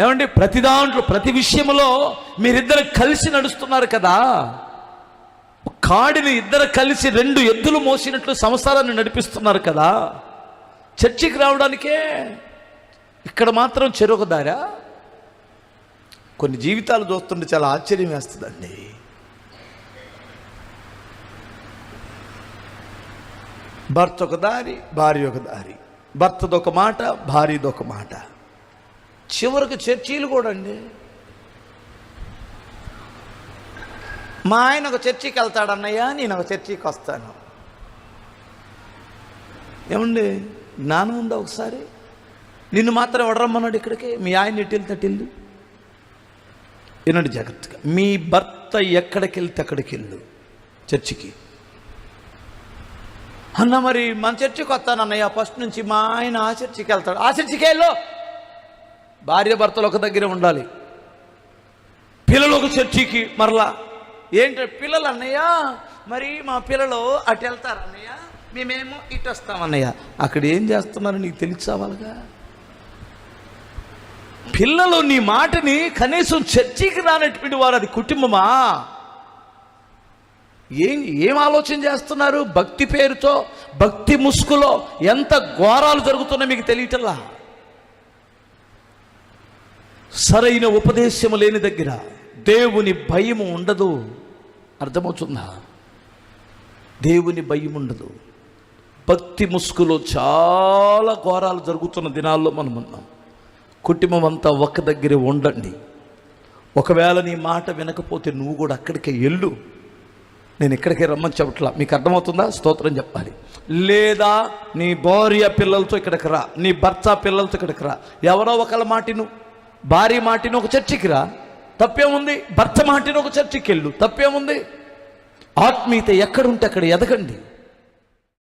ఏమండి ప్రతి దాంట్లో ప్రతి విషయంలో మీరిద్దరు కలిసి నడుస్తున్నారు కదా? కాడిని ఇద్దరు కలిసి రెండు ఎద్దులు మోసినట్లు సంసారాన్ని నడిపిస్తున్నారు కదా? చర్చికి రావడానికే ఇక్కడ మాత్రం చెరొక దారా? కొన్ని జీవితాలు చూస్తుంటే చాలా ఆశ్చర్యం వేస్తుందండి. భర్త ఒక దారి భార్య ఒక దారి. భర్తదొక మాట భార్యదొక మాట. చివరికి చర్చీలు కూడా అండి. మా ఆయన ఒక చర్చికి వెళ్తాడన్నయ్యా నేను ఒక చర్చికి వస్తాను. ఏమండి జ్ఞానం ఉందా ఒకసారి? నిన్ను మాత్రం ఎవడరమ్మన్నాడు ఇక్కడికి? మీ ఆయన ఎట్టి వెళ్తే వెళ్ళు. వినండి జాగ్రత్తగా. మీ భర్త ఎక్కడికి వెళ్తే అక్కడికి వెళ్ళు చర్చికి. అన్న మరి మన చర్చికి వస్తాను అన్నయ్య. ఫస్ట్ నుంచి మా ఆయన ఆ చర్చికి వెళ్తాడు. ఆ చర్చికి వెళ్ళు. భార్య భర్తలు ఒక దగ్గర ఉండాలి. పిల్లలు ఒక చర్చికి మరలా. ఏంటంటే పిల్లలు అన్నయ్య మరి మా పిల్లలు అటు వెళ్తారు అన్నయ్య మేమేమో ఇటు వస్తామన్నయ్య. అక్కడ ఏం చేస్తున్నారు నీకు తెలిసావాలిగా పిల్లలు నీ మాటని కనీసం చర్చికి రానటువంటి వారు అది కుటుంబమా? ఏం ఏం ఆలోచన చేస్తున్నారు? భక్తి పేరుతో భక్తి ముసుగులో ఎంత ఘోరాలు జరుగుతున్నాయో మీకు తెలియటల్లా సరైన ఉపదేశము లేని దగ్గర దేవుని భయము ఉండదు. అర్థమవుతుందా? దేవుని భయం ఉండదు. భక్తి ముసుగులో చాలా ఘోరాలు జరుగుతున్న దినాల్లో మనం ఉన్నాం. కుటుంబం అంతా ఒక దగ్గరే ఉండండి. ఒకవేళ నీ మాట వినకపోతే నువ్వు కూడా అక్కడికే వెళ్ళు. నేను ఇక్కడికే రమ్మని చెప్పట్లా. మీకు అర్థమవుతుందా? స్తోత్రం చెప్పాలి. లేదా నీ భార్య పిల్లలతో ఇక్కడికి రా నీ భర్త పిల్లలతో ఇక్కడికి రా. ఎవరో ఒకళ్ళ మాటిను భార్య మాటిని ఒక చర్చికి రా. తప్పేముంది భర్త మాటిని ఒక చర్చికి వెళ్ళు. తప్పేముంది ఆత్మీయత ఎక్కడుంటే అక్కడ ఎదగండి.